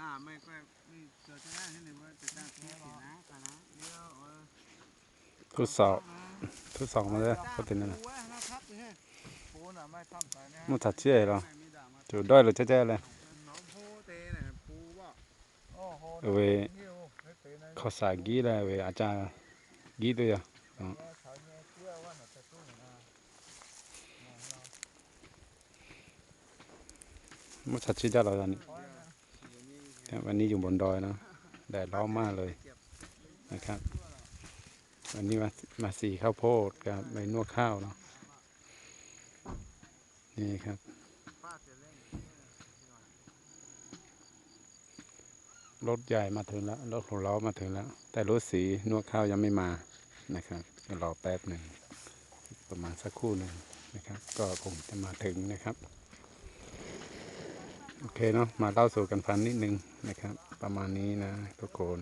อ่าไม่ค่อยนี่เจอจะได้ให้เลยว่าจะตั้งที่สินะกันนะเดี๋ยวเออทดสอบทดสอบมาเลยก็ติดนั่นปูน่ะไว้นะครับเนี่ยปูน่ะไม่ทำไปนะมุทัดเชี่ยเหรอไม่มีด่ามาจูด้อยหรือแจ้ๆเลยน้องโพเตเนี่ยปูว่าโอ้โหเอาไว้หิวไม่เป็นไรข้าวสารกี้เลยเว้ยอาจารย์กี้ด้วยอะเนี่ยชาวเนี่ยเชื่อว่าน่ะจะสู้นะมุทัดเชี่ยเราตอนนี้ เพราะนะ แต่ วันนี้อยู่บนดอยเนาะแดดร้อนมากเลยนะครับ วันนี้มามาสีข้าวโพดกับใบนวดข้าวเนาะนี่ครับรถใหญ่มาถึงแล้วรถของเรามาถึงแล้ว แต่รถสีนวดข้าวยังไม่มานะครับก็รอแป๊บหนึ่งประมาณสักครู่หนึ่งนะครับ ก็คงจะมาถึงนะครับ โอเคเนาะมาเล่าสู่กันฟังนิดนึงนะครับ ประมาณนี้นะทุกคน